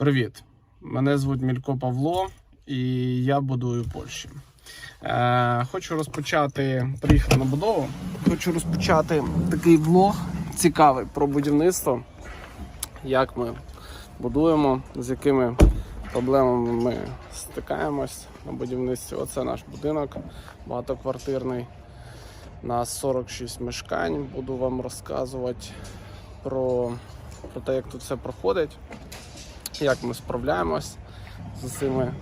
Привіт! Мене звуть Мілько Павло і я будую Польщі. Е, хочу розпочати, приїхав на будову. Хочу розпочати такий влог цікавий про будівництво, як ми будуємо, з якими проблемами ми стикаємось на будівництві. Оце наш будинок багатоквартирний. На 46 мешкань. Буду вам розказувати про, про те, як тут все проходить як ми справляємось з усіми,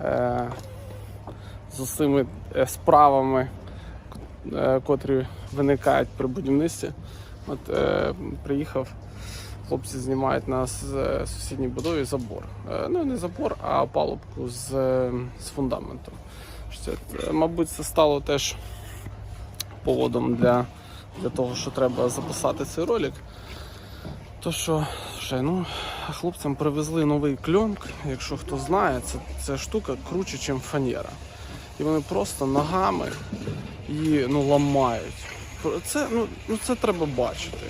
е, з усіми е, справами, е, котрі виникають при будівництві. От е, приїхав, хлопці знімають нас з е, сусідній будові забор. Е, ну не забор, а палубку з, е, з фундаментом. Це, мабуть, це стало теж поводом для, для того, що треба записати цей ролик. То що, ще, ну, хлопцям привезли новий кльон, якщо хто знає, це, це штука круче, ніж фанера. І вони просто ногами її ну, ламають. Це, ну, ну, це треба бачити.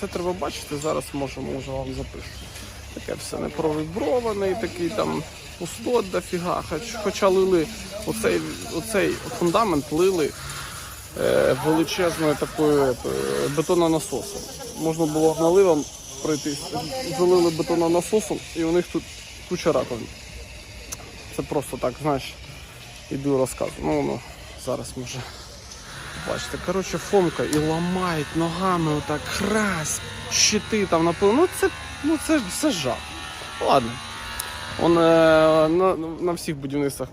Це треба бачити, зараз можу, можу вам записати. Таке все непровібрований, такий там пустот дофіга. Хоч, хоча лили оцей, оцей фундамент лили е, величезною такою е, бетононасосом. Можна було наливом пройти. Залили бетононасосом і у них тут куча раковин. Це просто так, знаєш, іду розказую. Ну, ну, зараз може бачите. Коротше, фомка і ламають ногами отак хрась, щити там напевно. Ну це, ну це, це жах. Ладно. Он, е, на, на всіх будівництвах,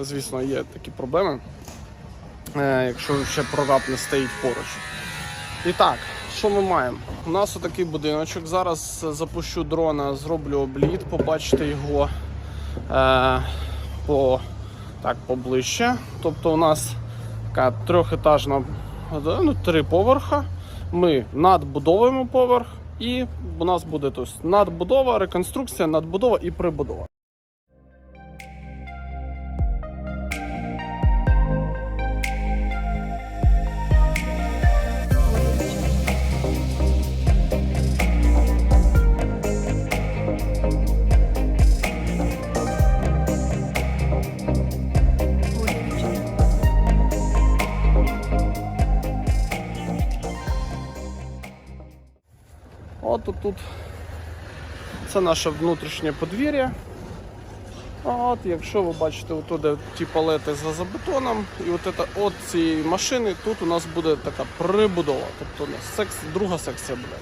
звісно, є такі проблеми. Е, якщо ще прораб не стоїть поруч. І так, що ми маємо? У нас отакий будиночок. Зараз запущу дрона, зроблю обліт, побачите його е, по, так, поближче. Тобто у нас така трьохетажна, ну, три поверха. Ми надбудовуємо поверх, і у нас буде тобто, надбудова, реконструкція, надбудова і прибудова. Тут, тут це наше внутрішнє подвір'я. От, якщо ви бачите отуди ті палети за забетоном, і от, це, от цієї машини тут у нас буде така прибудова. Тобто у нас секс, друга секція буде.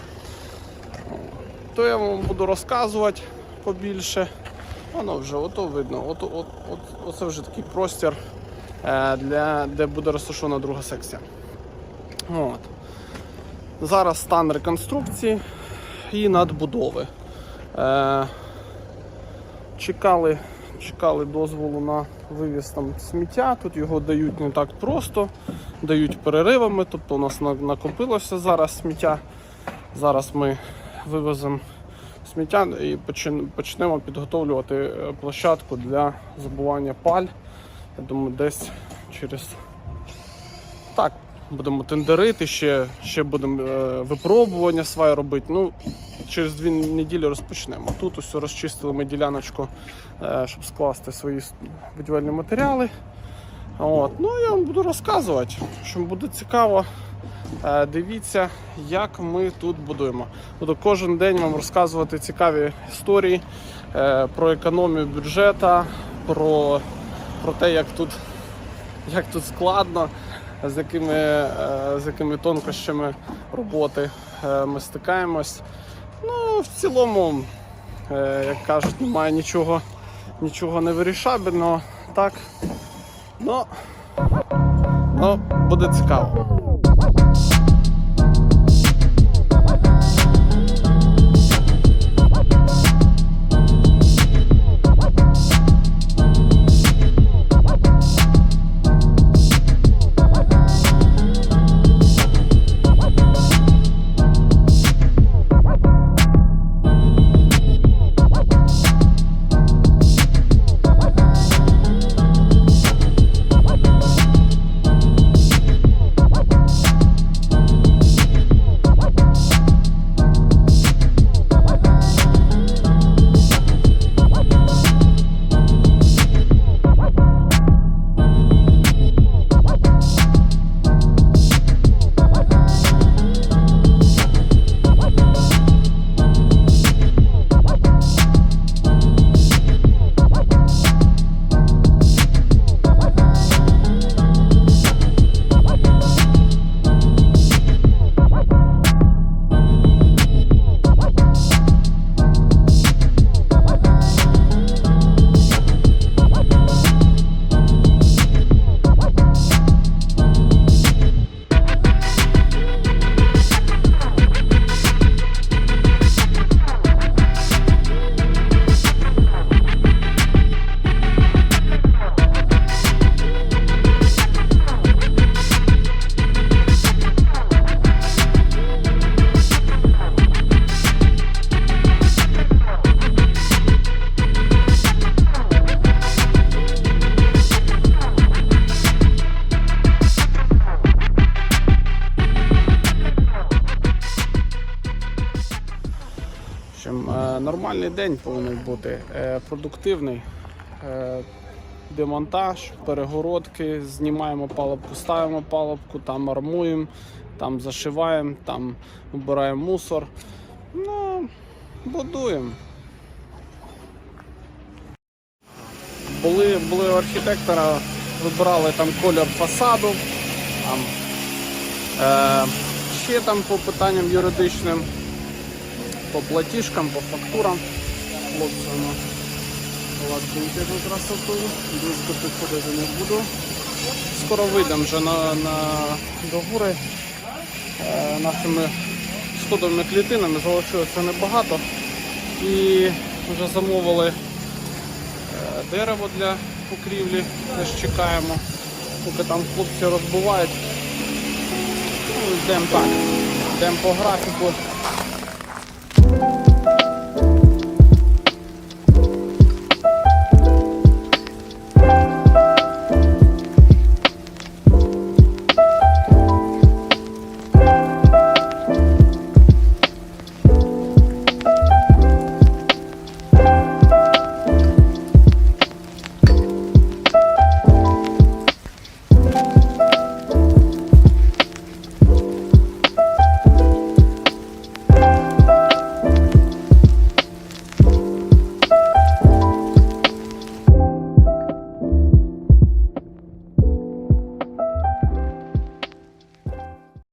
То я вам буду розказувати побільше. Воно вже ото видно. От, от, от, оце вже такий простір, е, для, де буде розташована друга секція. От. Зараз стан реконструкції і надбудови. Е, чекали, чекали дозволу на вивіз там сміття. Тут його дають не так просто, дають переривами, тобто у нас накопилося зараз сміття. Зараз ми вивеземо сміття і почнемо підготовлювати е, площадку для забування паль. Я думаю, десь через так, будемо тендерити, ще, ще будемо е, випробування свої робити. Ну, через дві неділі розпочнемо. Тут ось розчистили ми діляночку, е, щоб скласти свої будівельні матеріали. От. Ну, я вам буду розказувати, що буде цікаво. Е, Дивіться, як ми тут будуємо. Буду кожен день вам розказувати цікаві історії е, про економію бюджету, про, про те, як тут, як тут складно, з якими, е, з якими тонкощами роботи е, ми стикаємось. Ну, в цілому, е, як кажуть, немає нічого, нічого невирішабельного. Так. Ну, ну, буде цікаво. Е, Нормальний день повинен бути е, продуктивний. Е, Демонтаж, перегородки, знімаємо палубку, ставимо палубку, там армуємо, там зашиваємо, там вбираємо мусор. Ну, будуємо. Були, були архітектора, вибирали там колір фасаду. Там, е, ще там по питанням юридичним, по платіжкам, по фактурам. Хлопці, ну, ладненько тут красоту, близько підходити не буду. Скоро вийдемо вже на, на до гори е, нашими сходовими клітинами, залишилося небагато. І вже замовили е, дерево для покрівлі, теж чекаємо, поки там хлопці розбивають. Ну, йдемо так, йдемо по графіку.